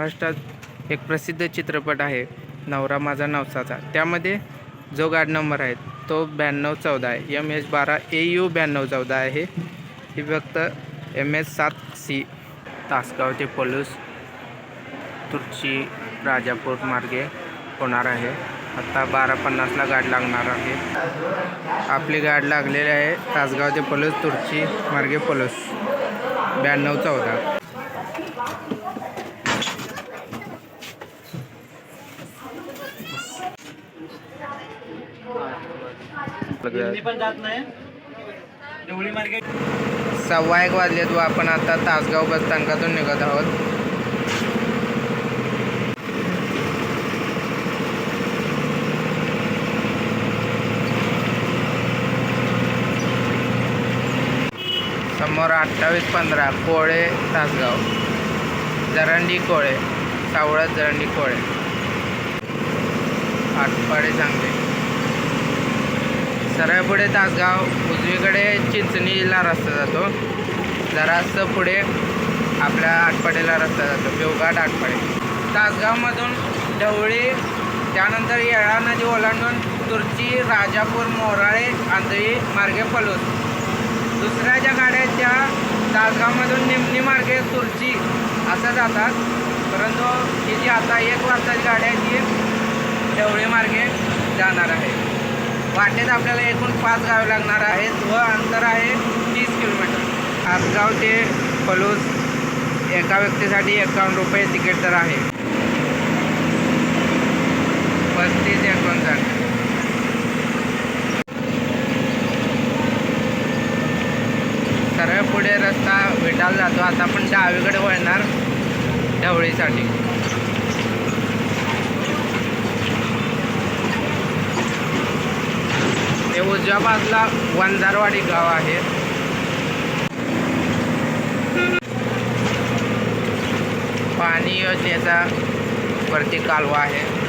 महाराष्ट्रात एक प्रसिद्ध चित्रपट आहे नवरा माझा नवसाचा. त्यामध्ये जो गाड नंबर आहे तो ब्याण्णव चौदा आहे. एम एच बारा ए यू ब्याण्णव चौदा आहे. ही फक्त एम एच सात सी तासगाव ते पलूस तुर्ची राजापूर मार्गे होणार आहे. आत्ता बारा पन्नासला गाड लागणार आहे. आपली गाड लागलेली आहे तासगाव ते पलूस तुर्ची मार्गे पलूस. ब्याण्णव चौदा. मार्केट सव्वा एक वाजलेत व आपण आता तासगाव बस स्थानकातून निघत आहोत. समोर अठ्ठावीस पंधरा कोळे तासगाव. जरंडी कोळे सावळत जरंडी कोळे. आटपाडे चांगले सरळ पुढे तासगाव उजवीकडे चिंचणीला रस्ता जातो. जरासं पुढे आपल्या आटपाडीला रस्ता जातो देवघाट आटपाडे. तासगावमधून ढवळी त्यानंतर येळा नदी ओलांडून तुर्ची राजापूर मोराळे आंधळी मार्गे पलूस दुसऱ्या ज्या गाड्या त्या तासगावमधून निमणी मार्गे तुर्ची असं जातात. परंतु ही जी आता एक वाजताची गाडी आहे ती ढवळी मार्गे जाणार आहे. वाटेत आपल्याला एकूण पाच गावे लागणार आहेत. व अंतर आहे तीस किलोमीटर. आसगाव ते पलूस एका व्यक्तीसाठी एकावन्न रुपये तिकीट तर आहे. पस्तीस एकोणसाठ. सरळ पुढे रस्ता विटाल जातो. आता आपण डावीकडे वळणार ढवळीसाठी हे उजव्या बाजूला वंजारवाडी गाव आहे. पाणी योजनेचा वरती कालवा आहे.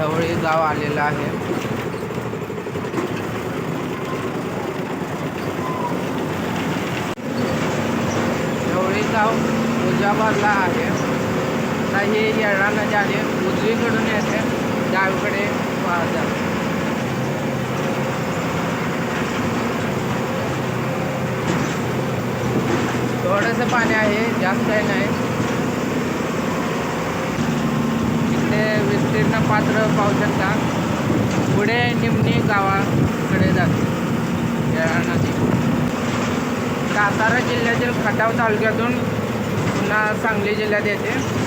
ढवळी गाव आलेलं आहे. ढवळी गाव उजव्या आहे. आता हे येळा नदी आली उजवीकडून येते. डावीकडे वाहत जाते थोडंसं पाणी आहे. जास्त नाही इकडे विस्तीर्ण पात्र पाहू शकता पुढे निमणी गावाकडे जाते. या नदी. सातारा जिल्ह्यातील खटाव तालुक्यातून पुन्हा सांगली जिल्ह्यात येते.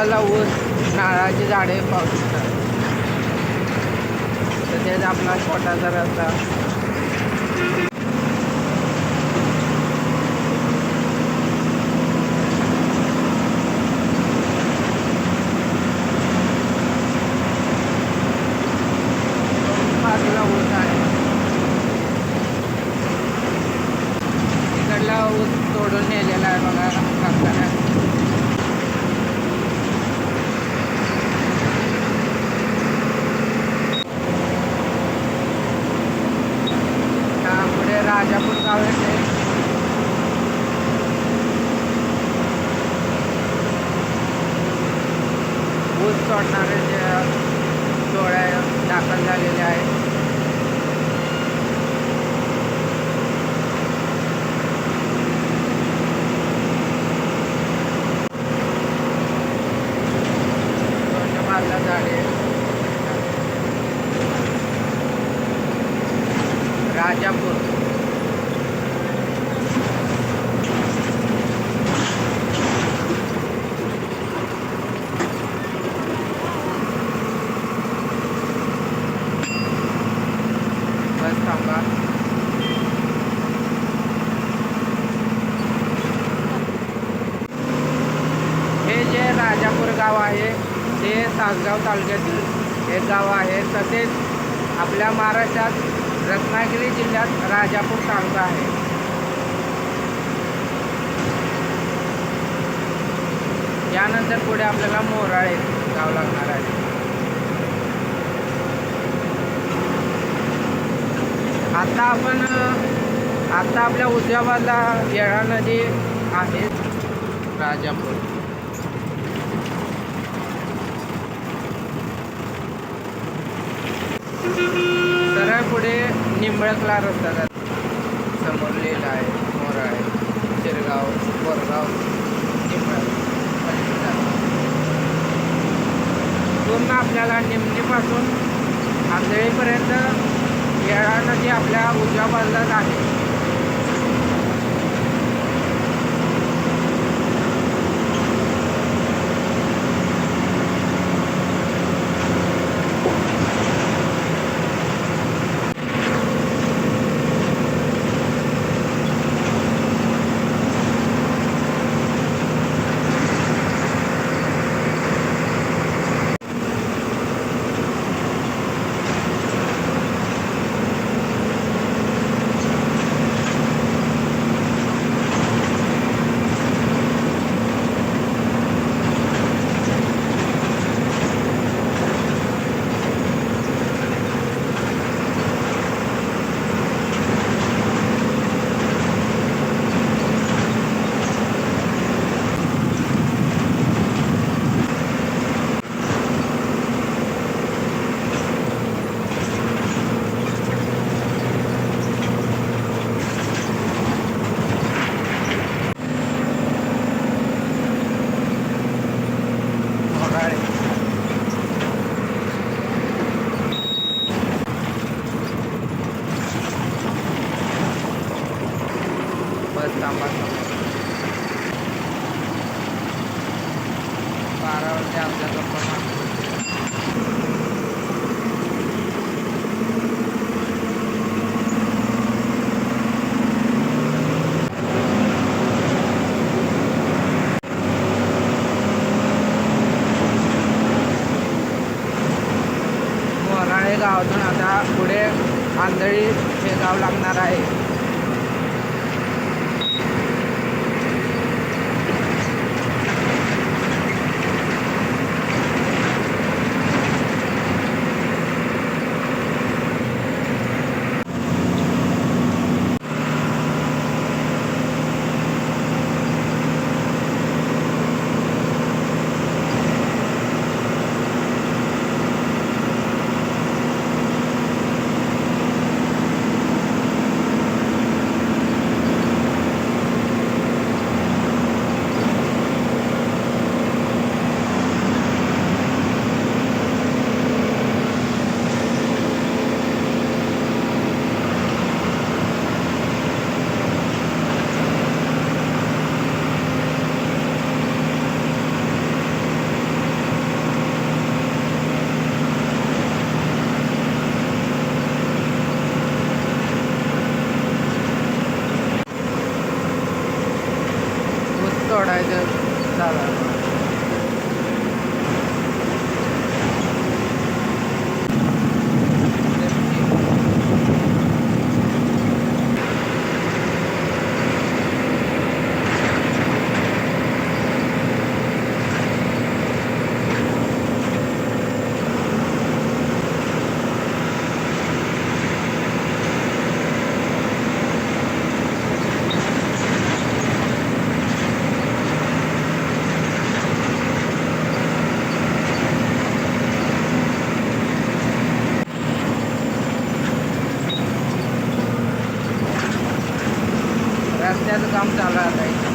उजव्या ऊस नारळाची झाडे पाहू शकतात तसेच आपला छोटा जर बाजूला ऊस आहे तिकडला ऊस तोडून नेलेला आहे बघा रस्त्याने लागणारे जे डोळ्या दाखल झालेले आहेत दोन्ही बाजूला झाडे राजापूर बस थांबा हे जे राजापूर गाव आहे ते तासगाव तालुक्यातील एक गाव आहे. तसेच आपल्या महाराष्ट्रात रत्नागिरी जिल्ह्यात राजापूर तालुका आहे. यानंतर पुढे आपल्याला मोराळे गाव लागणार आहे. आता आपण आता आपल्या उजव्या बाजूला येळा नदी आहे. राजापूर. सरळ पुढे निंबळकला रस्ता जातो समोर लिहिला आहे मोराळे शिरगाव बोरगाव निंबळ. पूर्ण आपल्याला निमणीपासून आंधळीपर्यंत येळा नदी आपल्या उजव्या बाजूलाच आहे. हे लागणार आहे. काम चालू आहे आता इथे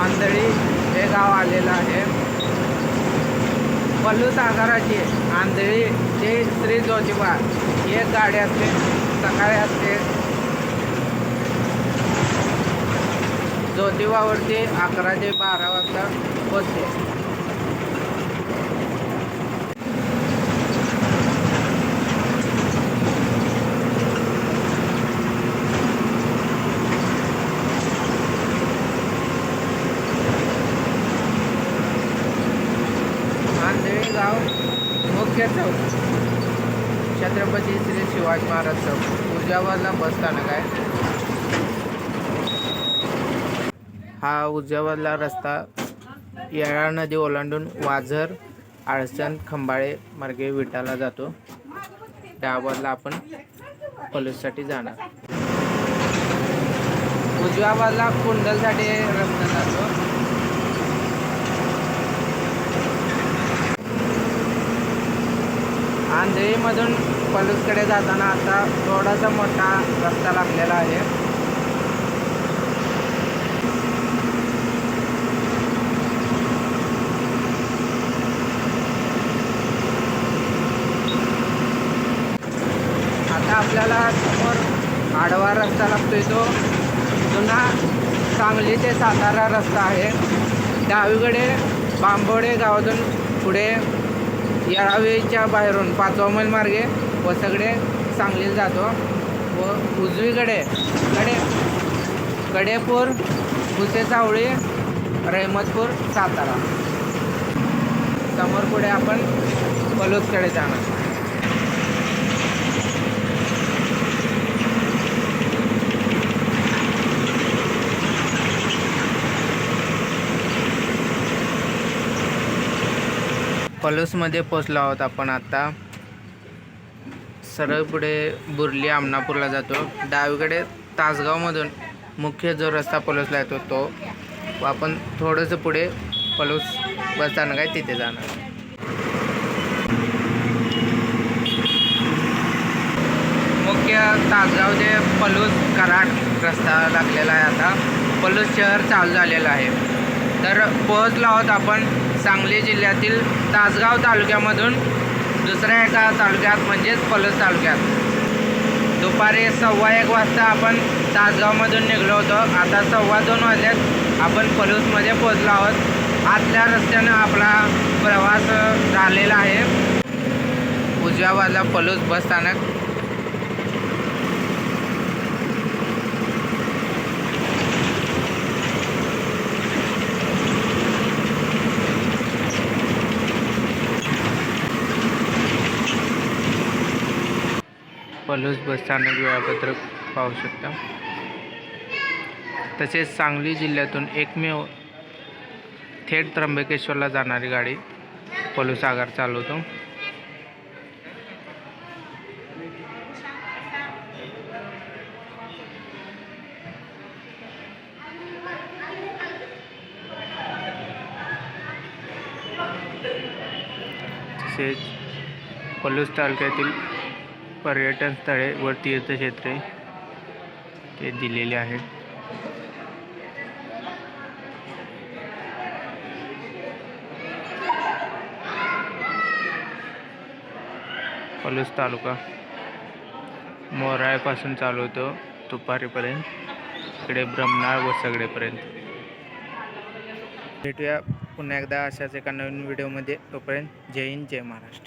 आंधळी हे गाव आलेलं आहे. पल्लूस आगाराची आंधळी ते श्री जोजिबा एक गाडी असते सकाळी असते. ज्योतिबावरती अकरा ते बारा वाजता पोचते आंधळी गाव मुख्य चौक छत्रपती श्री शिवाजी महाराज चौक उजव्याला बस स्थानक आहे. हा उजव्याला रस्ता येळा नदी ओलांडून वाझर आळसण खंबाळे मार्गे विटाला जातो. डावाला आपण पोलीससाठी जाणार. उजव्या बाजूला कुंडलसाठी रस्ता जातो. आंधळीमधून पलूसकडे जाताना आता थोडासा मोठा रस्ता लागलेला आहे. आता आपल्याला समोर आडवा रस्ता लागतोय तो. जुना सांगली ते सातारा रस्ता आहे. डावीकडे बांबोडे गावातून पुढे यावेळीच्या बाहेरून पाचवा मैल मार्गे व सगळे सांगलीला जातो. व उजवीकडे कडे कडेपूर भुसे चावळी रहमतपूर सातारा. समोर पुढे आपण पलूसकडे जाणार. पलूसमध्ये पोचलो आहोत आपण आता. सरळ पुढे बुर्ली आमनापूरला जातो. डावीकडे तासगावमधून मुख्य जो रस्ता पलोसला येतो तो व आपण थोडंसं पुढे पलोस बस काय तिथे जाणार. मुख्य तासगाव ते पलूस कराड रस्ता लागलेला आहे आता पलूस शहर चालू झालेलं आहे. तर पोहोचलो आहोत आपण सांगली जिल्ह्यातील तासगाव तालुक्यामधून दुसऱ्या एका तालुक्यात म्हणजेच पलस तालुक्यात. दुपारी सव्वा एक वाजता आपण तासगावमधून निघलो होतो. आता सव्वा दोन वाजल्यात आपण पलूसमध्ये पोहोचलो आहोत. आतल्या रस्त्यानं आपला प्रवास झालेला आहे. उजव्या बाजूला पलूस बस स्थानक. पलूस बस स्थानक वेळापत्रक पाहू शकता. तसेच सांगली जिल्ह्यातून एकमेव थेट त्र्यंबकेश्वरला जाणारी गाडी पलूस चालवतो. तसेच पलूस तालुक्यातील पर्यटन स्थळे व तीर्थक्षेत्रे ते दिलेले आहेत. पलूस तालुका मोराळ्यापासून चालू होतो दुपारीपर्यंत. इकडे ब्रह्मनाळ व सगळेपर्यंत. भेटूया पुन्हा एकदा अशाच एका नवीन व्हिडिओमध्ये. तोपर्यंत जय हिंद जय महाराष्ट्र.